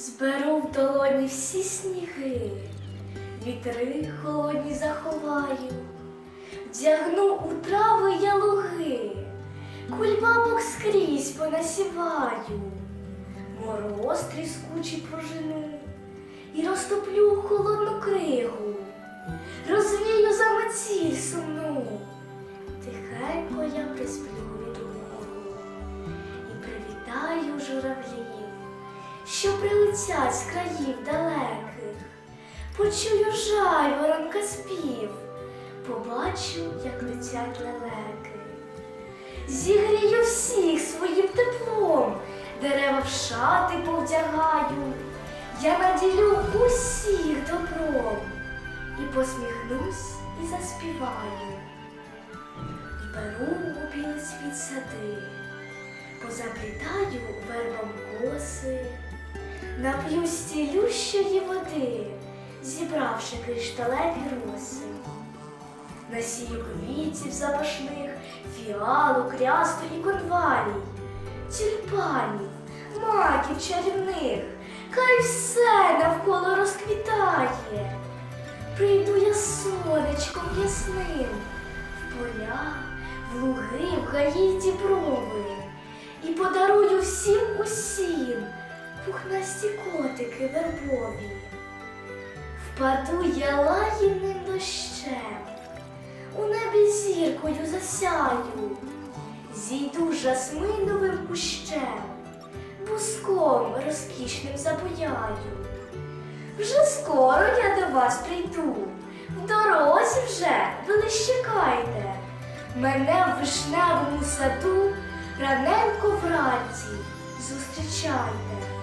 Зберу в долоні всі сніги, вітри холодні заховаю, вдягну у трави я луги, кульбабок скрізь понасіваю, мороз тріскучий прожену і розтоплю холодну кригу, розвію заметіль сумну, тихенько я присплю від і привітаю журавлів що прилетять з країв далеких, почую жаль воронка спів, побачу, як летять лелеки. Зігрію всіх своїм теплом, дерева в шати повдягаю, я наділю усіх добром і посміхнусь і заспіваю. І беру у білий світ сади, позаплітаю вербом коси, нап'юсь цілющої води, зібравши кришталеві роси. Насію квітів запашних, фіалу, крясту і конвалій, тюльпанів, маків чарівних, хай все навколо розквітає. Прийду я сонечком ясним, в поля, в луги, в гаї й діброви, і подарую всім усім пухнасті котики вербові. Впаду я лагідним дощем, у небі зіркою засяю, зійду жасминовим кущем, буском розкішним забояю. Вже скоро я до вас прийду, в дорозі вже ви лиш чекайте. Мене в вишневому саду раненько вранці зустрічайте.